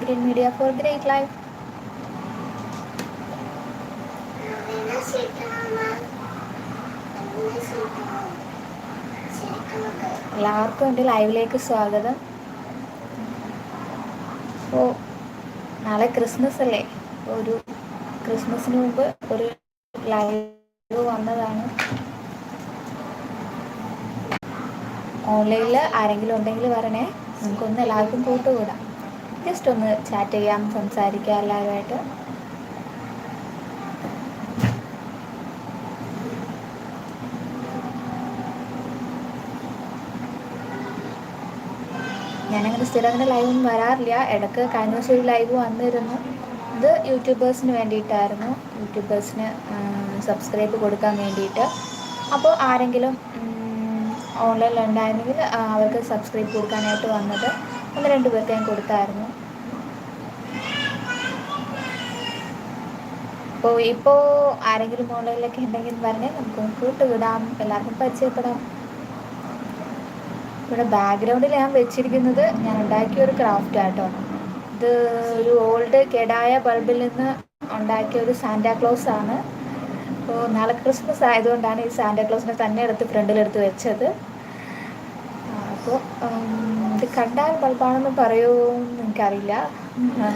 Green Media for Great Life. എല്ലാവർക്കും എന്റെ ലൈവിലേക്ക് സ്വാഗതം. ഓ നാളെ ക്രിസ്മസ് അല്ലേ? ഒരു ക്രിസ്മസിന് മുമ്പ് ഒരു ലൈവ് വന്നതാണ്. ഓൺലൈനിൽ ആരെങ്കിലും ഉണ്ടെങ്കിൽ വരണേ. നമുക്കൊന്ന് എല്ലാവർക്കും കൂട്ടുകൂടാം ജസ്റ്റ് ഒന്ന് ചാറ്റ് ചെയ്യാം സംസാരിക്കാം എല്ലാവരുമായിട്ട് ഞാനങ്ങനെ സ്ഥിരം അങ്ങനെ ലൈവൊന്നും വരാറില്ല. ഇടയ്ക്ക് കഴിഞ്ഞ ദിവസം ഒരു ലൈവ് വന്നിരുന്നു. ഇത് യൂട്യൂബേഴ്സിന് വേണ്ടിയിട്ടായിരുന്നു. യൂട്യൂബേഴ്സിന് സബ്സ്ക്രൈബ് കൊടുക്കാൻ വേണ്ടിയിട്ട്. അപ്പോൾ ആരെങ്കിലും ഓൺലൈനിൽ ഉണ്ടായിരുന്നെങ്കിൽ അവർക്ക് സബ്സ്ക്രൈബ് കൊടുക്കാനായിട്ട് വന്നത്. ഒന്ന് രണ്ട് പേർക്ക് ഞാൻ കൊടുത്തായിരുന്നു. അപ്പോൾ ഇപ്പോ ആരെങ്കിലും ഓൺലൈനിലൊക്കെ ഉണ്ടെങ്കിൽ പറഞ്ഞാൽ നമുക്ക് കൂട്ടുവിടാം എല്ലാവർക്കും പരിചയപ്പെടാം. ഇവിടെ ബാക്ക്ഗ്രൗണ്ടിൽ ഞാൻ വെച്ചിരിക്കുന്നത് ഞാൻ ഉണ്ടാക്കിയ ഒരു ക്രാഫ്റ്റ് ആട്ടോ. ഇത് ഒരു ഓൾഡ് കെടായ ബൾബിൽ നിന്ന് ഉണ്ടാക്കിയ ഒരു സാന്റാക്ലോസ് ആണ്. അപ്പോൾ നാളെ ക്രിസ്മസ് ആയതുകൊണ്ടാണ് ഈ സാന്റാക്ലോസിനെ തന്നെ എടുത്ത് ഫ്രണ്ടിലെടുത്ത് വെച്ചത്. അപ്പോൾ കണ്ടാൽ ബൾബാണെന്ന് പറയുമെന്ന് എനിക്കറിയില്ല.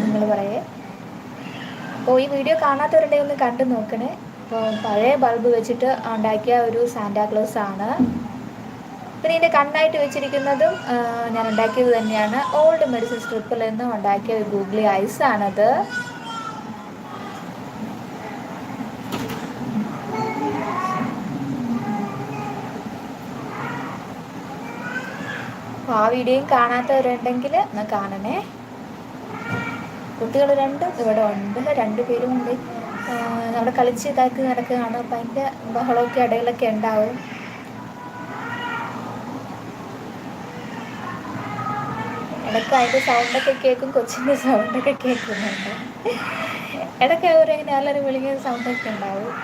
നിങ്ങൾ പറയേ. അപ്പോൾ ഈ വീഡിയോ കാണാത്തവരുടെ ഒന്ന് കണ്ടു നോക്കണേ. അപ്പോൾ പഴയ ബൾബ് വെച്ചിട്ട് ഉണ്ടാക്കിയ ഒരു സാന്റാക്ലോസ് ആണ്. പിന്നെ ഇതിന്റെ കണ്ണായിട്ട് വെച്ചിരിക്കുന്നതും ഞാൻ ഉണ്ടാക്കിയത് തന്നെയാണ്. ഓൾഡ് മെഡിസിൻ സ്ട്രിപ്പിൽ നിന്ന് ഉണ്ടാക്കിയ ഒരു ഗൂഗ്ലി ഐസ് അപ്പോൾ ആ വീഡിയോയും കാണാത്തവരുണ്ടെങ്കിൽ ഒന്ന് കാണണേ. കുട്ടികൾ രണ്ടും ഇവിടെ ഉണ്ട്. രണ്ടു പേരും ഉണ്ട്. അവിടെ കളിച്ച് ഇതാക്കി നടക്കുകയാണ്. അപ്പം അതിന്റെ ബഹളമൊക്കെ ഇടയിലൊക്കെ ഉണ്ടാവും. ഇടയ്ക്ക് അതിന്റെ സൗണ്ടൊക്കെ കേൾക്കും. കൊച്ചിന്റെ സൗണ്ടൊക്കെ കേൾക്കുന്നുണ്ട്. ഇടയ്ക്ക് അവരെങ്ങനെ എല്ലാവരും വിളിക്കുന്ന സൗണ്ടൊക്കെ ഉണ്ടാവും.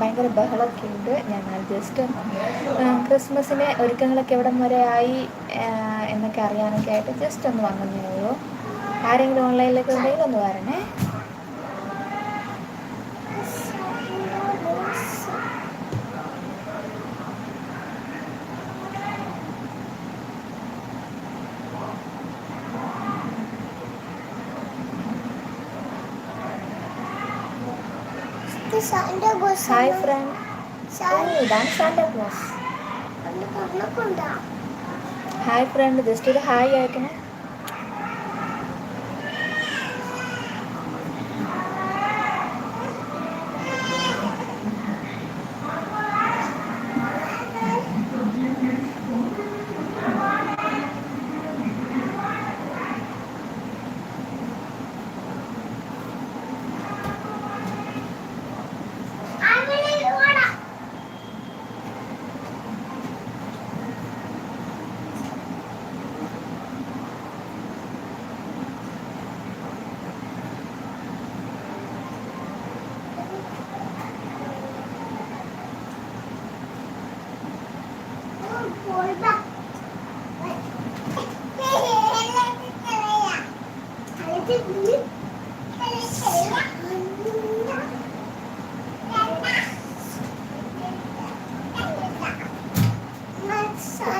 ഭയങ്കര ബഹളമൊക്കെ ഉണ്ട്. ഞങ്ങൾ ജസ്റ്റ് ക്രിസ്മസിന് ഒരുക്കങ്ങളൊക്കെ എവിടം വരെ ആയി എന്നൊക്കെ അറിയാനൊക്കെ ആയിട്ട് ജസ്റ്റ് ഒന്ന് വന്നതേ ഉള്ളൂ. ആരെങ്കിലും ഓൺലൈനിലൊക്കെ ഉണ്ടെങ്കിൽ ഒന്ന് വരണേ? ഹായ് ഫ്രണ്ട് ഇതാണ് സാന്റാ ക്ലോസ് കൊണ്ടാ ഹായ് ഫ്രണ്ട് ജസ്റ്റ് ഒരു ഹായ് അയക്കണേ അങ്ങനെ ഓടാ പോയിട്ടാ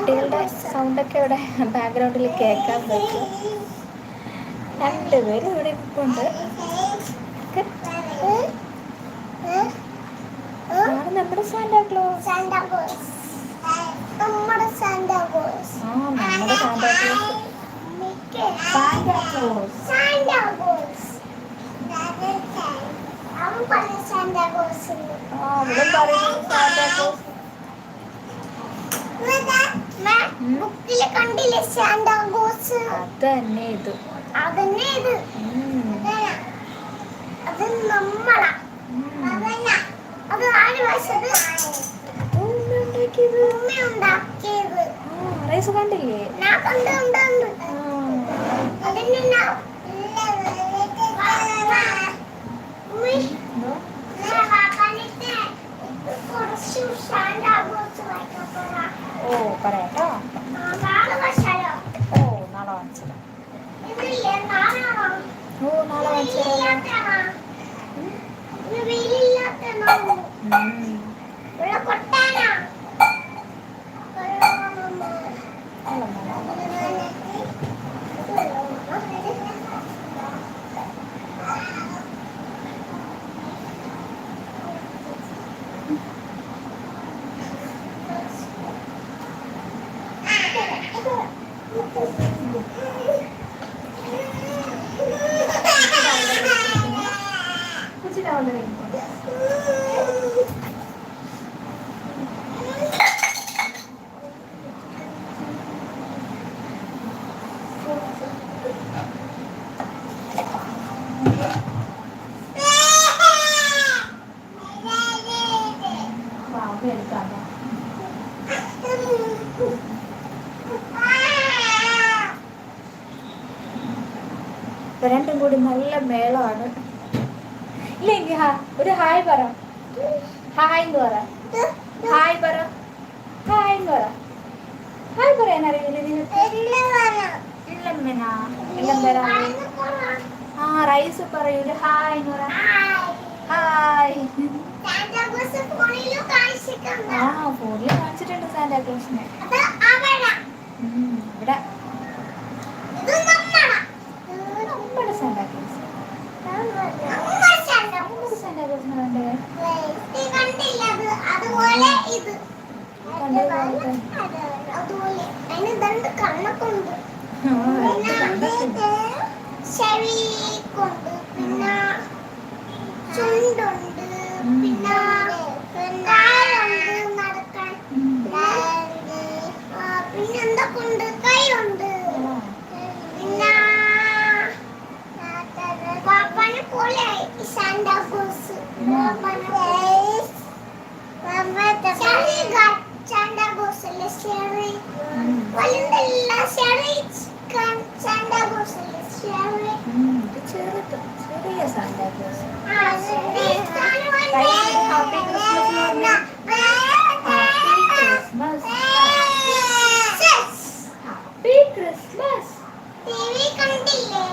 കുട്ടികളുടെ സൗണ്ടൊക്കെ ഇവിടെ ബാക്ക്ഗ്രൗണ്ടിൽ കേൾക്കാൻ പറ്റും. രണ്ടുപേരും ഇവിടെ ഇരിപ്പുണ്ട്. ആണ് നമ്മുടെ സാന്റാ ക്ലോസ് സാന്റാ ക്ലോസ് നമ്മുടെ ആ നമ്മുടെ അവൻ പറഞ്ഞ ആ കണ്ടില്ലേ സാന്റാ ക്ലോസ് അതന്നെ തന്നെ ഇത്. അതന്നെ ഇത്. അത് നമ്മളാ. അതല്ല അത് ആര് വശത് കണ്ടില്ലേ? ഞാൻ കണ്ടു കണ്ടു അതിന് നാളെ കാണിച്ചു തരാം വെയിലില്ലാത്തതാണോ? ഇന്ന് വെയിലില്ലാത്തതാണോ? ഉം. ഇവിടെ കൊട്ടാനാ? അല്ല, നാളെ. കൊച്ചിന്റെ അവിടെ ഇരിക്കുന്നു. വാ, അമ്മ എടുക്കാം വാ. ഇപ്പൊ രണ്ടും കൂടി നല്ല ഇല്ലെങ്കിൽ ഹാ ഒരു ഹായ് പറ. ഹായ് എന്ന് പറ. ഹായ് പറ. ഹായ് എന്ന് പറ. ഹായ് പറയാൻ അറിയില്ല ആ റൈസ് പറയൂല ഹായ് എന്ന് പറ. ഹായ്. ആ ഫോണിൽ കാണിച്ചിട്ടുണ്ട് സാന്റാക്ലോസിനെ. ഉം, ഇവിടെ നമ്മുടെ സാന്റാക്ലോസ് നമ്മുടെ സാന്റാക്ലോസിനെ കണ്ടേ അതുപോലെ ഇത് കണ്ടതുപോലെ അതുപോലെ അതിന് രണ്ട് കണ്ണൊക്കെ ഉണ്ട് ആ, ഇത് കണ്ടിട്ടുണ്ട്. ചെവിക്കുണ്ട് പിന്നെ ചുണ്ടുണ്ട്. പിന്നെ ചെറിയ സാന്റാക്ലോസ് ഹാപ്പി Happy Christmas എന്ന് പറഞ്ഞേ. Happy Christmas. Happy Christmas. TV കണ്ടില്ലേ?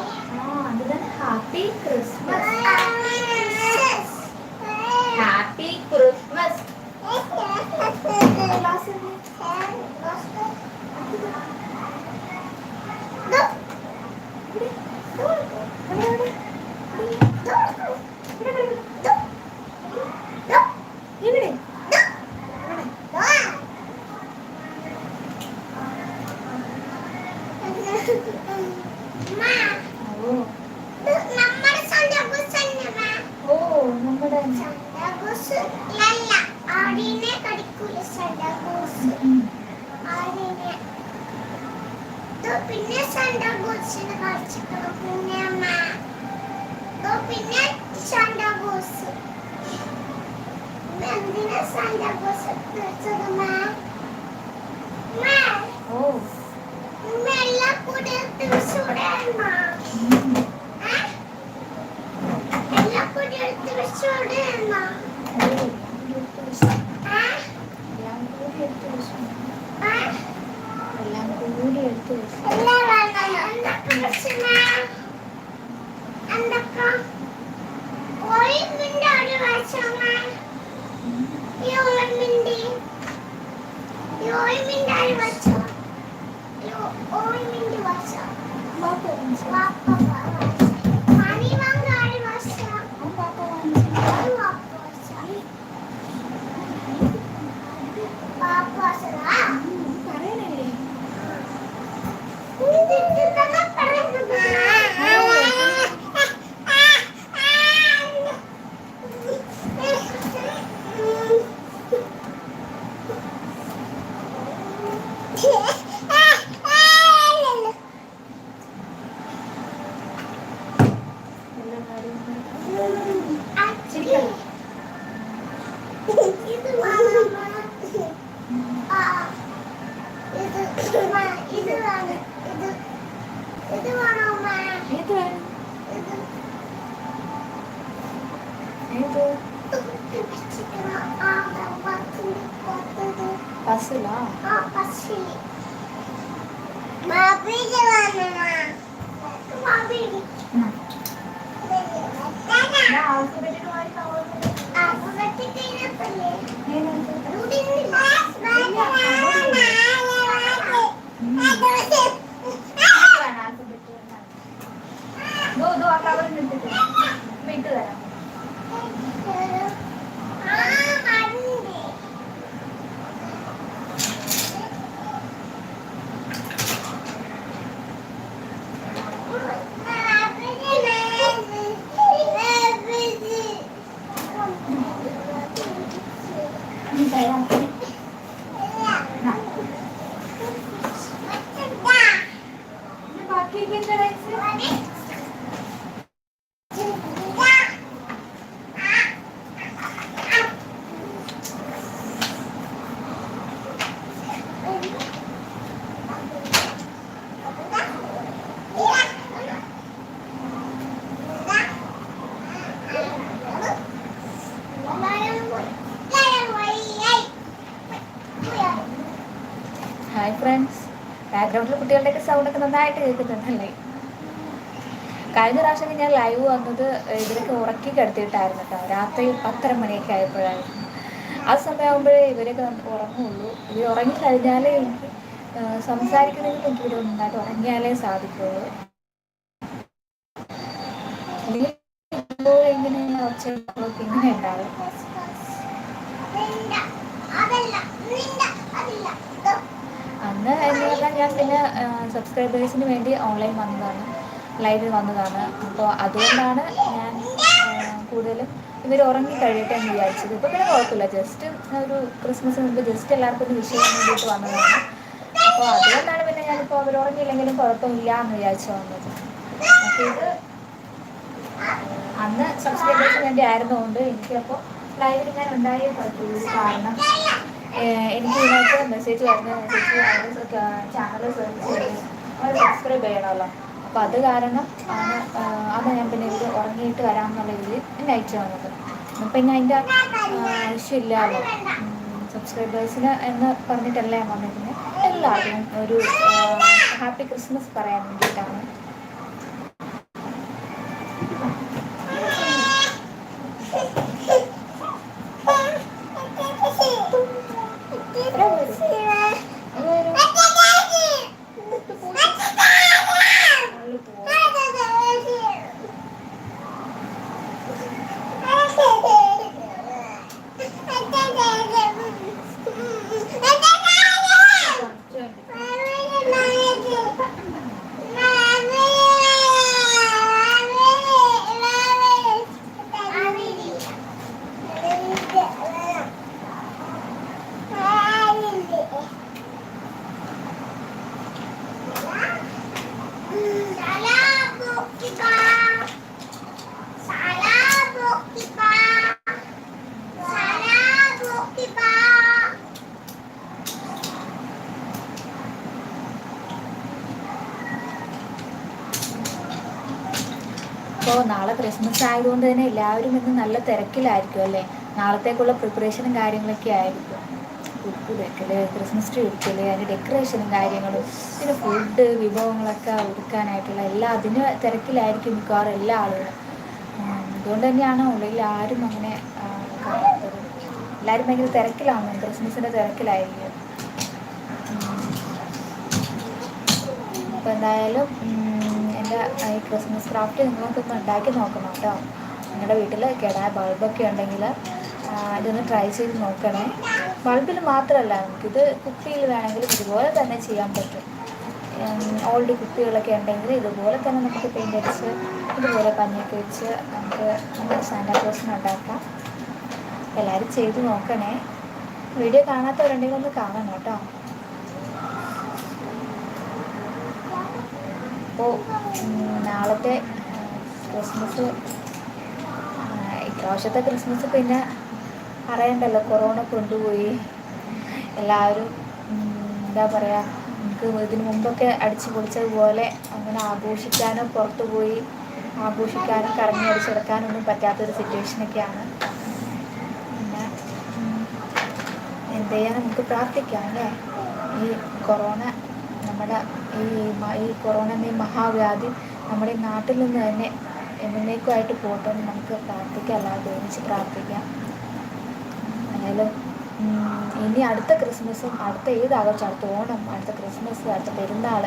ആ അത് சண்டை கொசு இல்ல ஆடினே கடிக்குள்ள சண்டை கொசு ஆடினே தோ பின்ன சண்டை கொசுன்னு கடிச்சுக்கணும் பின்னம்மா കൂടി എടുത്ത് വിടാമോ ഓ എടുത്ത് lá. Ah, passei. ഇനി തരാം ആ. ഹായ് ഫ്രണ്ട്സ് ബാക്ക്ഗ്രൗണ്ടിൽ കുട്ടികളുടെയൊക്കെ സൗണ്ടൊക്കെ നന്നായിട്ട് കേൾക്കുന്നുണ്ടല്ലേ? കഴിഞ്ഞ പ്രാവശ്യം ഞാൻ ലൈവ് വന്നത് ഇവരൊക്കെ ഉറക്കി കിടത്തിയിട്ടായിരുന്നു കേട്ടോ. രാത്രി പത്തര മണിയൊക്കെ ആയപ്പോഴായിരുന്നു. ആ സമയമാകുമ്പോഴേ ഇവരൊക്കെ ഉറങ്ങുള്ളൂ. ഇവർ ഉറങ്ങിക്കഴിഞ്ഞാലേ എനിക്ക് സംസാരിക്കണമെങ്കിൽ എനിക്ക് ഇവിടെ ഉണ്ടായിട്ട് ഉറങ്ങിയാലേ സാധിക്കുള്ളൂ. ഇങ്ങനെ ഇങ്ങനെ ഉണ്ടാവും. അന്ന് എന്ന് പറഞ്ഞാൽ ഞാൻ പിന്നെ സബ്സ്ക്രൈബേഴ്സിന് വേണ്ടി ഓൺലൈൻ വന്നതാണ്. ലൈവിൽ വന്നതാണ്. അപ്പോൾ അതുകൊണ്ടാണ് ഞാൻ കൂടുതലും ഇവർ ഉറങ്ങി കഴിയട്ടെ എന്ന് വിചാരിച്ചത്. ഇപ്പോൾ പിന്നെ കുഴപ്പമില്ല. ജസ്റ്റ് ഒരു ക്രിസ്മസ് മുമ്പ് ജസ്റ്റ് എല്ലാവർക്കും ഒന്ന് വിഷയം വേണ്ടിയിട്ട് വന്നതാണ്. അപ്പോൾ അതുകൊണ്ടാണ് പിന്നെ ഞാനിപ്പോൾ അവർ ഉറങ്ങിയില്ലെങ്കിലും കുഴപ്പമില്ല എന്ന് വിചാരിച്ചു വന്നത്. അപ്പോൾ ഇത് അന്ന് സബ്സ്ക്രൈബേഴ്സിന് വേണ്ടി ആയിരുന്നുകൊണ്ട് എനിക്കപ്പോൾ ലൈവിൽ ഞാൻ ഉണ്ടായേ പറ്റുള്ളൂ കാരണം മെസ്സേജ് വരുന്ന മെസ്സേജ് ചാനൽ സെർച്ച് ചെയ്ത് അവർ സബ്സ്ക്രൈബ് ചെയ്യണമല്ലോ. അപ്പോൾ അത് കാരണം ആണ് അത് ഞാൻ പിന്നെ ഇത് ഉറങ്ങിയിട്ട് വരാമെന്നുള്ള ഇതിൽ അയച്ചു വന്നത്. പിന്നെ അതിന്റെ ആവശ്യമില്ലല്ലോ സബ്സ്ക്രൈബേഴ്സിന് എന്ന് പറഞ്ഞിട്ടല്ല ഞാൻ വന്നിരുന്നത്. എല്ലാവർക്കും ഒരു ഹാപ്പി ക്രിസ്മസ് പറയാൻ വേണ്ടിയിട്ടാണ് അതൊരു ഉള്ളിൽ പോകും അപ്പോൾ നാളെ ക്രിസ്മസ് ആയതുകൊണ്ട് തന്നെ എല്ലാവരും ഇന്ന് നല്ല തിരക്കിലായിരിക്കും അല്ലേ? നാളത്തേക്കുള്ള പ്രിപ്പറേഷനും കാര്യങ്ങളൊക്കെ ആയിരിക്കും. ഉപ്പ് വെക്കൽ ക്രിസ്മസ് ട്രീ വെക്കൽ അതിന്റെ ഡെക്കറേഷനും കാര്യങ്ങളും പിന്നെ ഫുഡ് വിഭവങ്ങളൊക്കെ ഒരുക്കാനായിട്ടുള്ള എല്ലാ അതിന് തിരക്കിലായിരിക്കും മിക്കവാറും എല്ലാ ആളുകളും. അതുകൊണ്ട് തന്നെയാണ് ഉള്ളിൽ ആരും അങ്ങനെ എല്ലാവരും ഭയങ്കര തിരക്കിലാണ്? ക്രിസ്മസിന്റെ തിരക്കിലായിരിക്കും. അപ്പോൾ എന്തായാലും എന്റെ ഈ ക്രിസ്മസ് ക്രാഫ്റ്റ് നിങ്ങൾക്കൊന്ന് ഉണ്ടാക്കി നോക്കണം കേട്ടോ. നിങ്ങളുടെ വീട്ടിൽ കേടായ ബൾബൊക്കെ ഉണ്ടെങ്കിൽ ഇതൊന്ന് ട്രൈ ചെയ്ത് നോക്കണേ. ബൾബിൽ മാത്രമല്ല നമുക്കിത് കുപ്പിയിൽ വേണമെങ്കിലും ഇതുപോലെ തന്നെ ചെയ്യാൻ പറ്റും. ഓൾഡ് കുപ്പികളൊക്കെ ഉണ്ടെങ്കിൽ ഇതുപോലെ തന്നെ നമുക്ക് പെയിന്റ് അടിച്ച് ഇതുപോലെ പഞ്ഞൊക്കെ വെച്ച് നമുക്ക് നമ്മുടെ സാന്റാക്ലോസിന് ഉണ്ടാക്കാം. എല്ലാവരും ചെയ്ത് നോക്കണേ. വീഡിയോ കാണാത്തവരുണ്ടെങ്കിൽ ഒന്ന് കാണണം കേട്ടോ. അപ്പോൾ നാളത്തെ ക്രിസ്മസ് ഇപ്രാവശ്യത്തെ ക്രിസ്മസ് പിന്നെ അറിയണ്ടല്ലോ കൊറോണ കൊണ്ടുപോയി. എല്ലാവരും എന്താ പറയുക നമുക്ക് ഇതിനു മുമ്പൊക്കെ അടിച്ചു പൊളിച്ചതുപോലെ അങ്ങനെ ആഘോഷിക്കാനോ പുറത്തു പോയി ആഘോഷിക്കാനും കറങ്ങി അടിച്ചെടുക്കാനൊന്നും പറ്റാത്തൊരു സിറ്റുവേഷനൊക്കെയാണ് പിന്നെ എന്ത് ചെയ്യാൻ നമുക്ക് പ്രാർത്ഥിക്കാം അല്ലേ? ഈ കൊറോണ നമ്മുടെ ഈ ഈ കൊറോണ എന്ന മഹാവ്യാധി നമ്മുടെ നാട്ടിൽ നിന്ന് തന്നെ എന്നേക്കുമായിട്ട് പോട്ടെ എന്ന് നമുക്ക് പ്രാർത്ഥിക്കാം. അല്ലാതെ ഒരുമിച്ച് പ്രാർത്ഥിക്കാം. എന്തായാലും ഇനി അടുത്ത ക്രിസ്മസും അടുത്ത ഏത് ആഘോഷം? അടുത്ത ഓണം അടുത്ത ക്രിസ്മസ് അടുത്ത പെരുന്നാൾ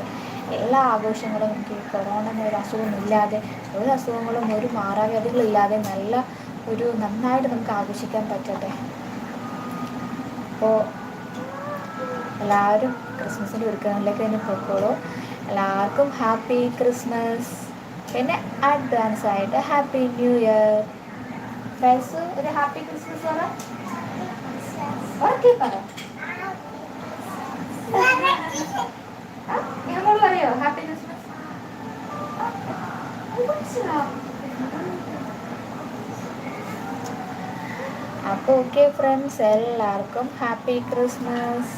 എല്ലാ ആഘോഷങ്ങളും നമുക്ക് ഈ കൊറോണ എന്നൊരു അസുഖമില്ലാതെ ഒരു അസുഖങ്ങളും ഒരു മാറാവ്യാധികളില്ലാതെ നല്ല ഒരു നന്നായിട്ട് നമുക്ക് ആഘോഷിക്കാൻ പറ്റട്ടെ. അപ്പോൾ എല്ലാവരും ക്രിസ്മസിന്റെ ഒരുക്കങ്ങളിലേക്ക് തന്നെ പോയിക്കോളൂ. എല്ലാവർക്കും ഹാപ്പി ക്രിസ്മസ്. പിന്നെ അഡ്വാൻസ് ആയിട്ട് ഹാപ്പി ന്യൂ ഇയർ. ഫൈസ് ഒരു ഹാപ്പി ക്രിസ്മസ് പറ. ഉറക്കെ പറ. Happy Christmas. അപ്പോൾ ഓക്കെ ഫ്രണ്ട്സ് എല്ലാവർക്കും ഹാപ്പി ക്രിസ്മസ്.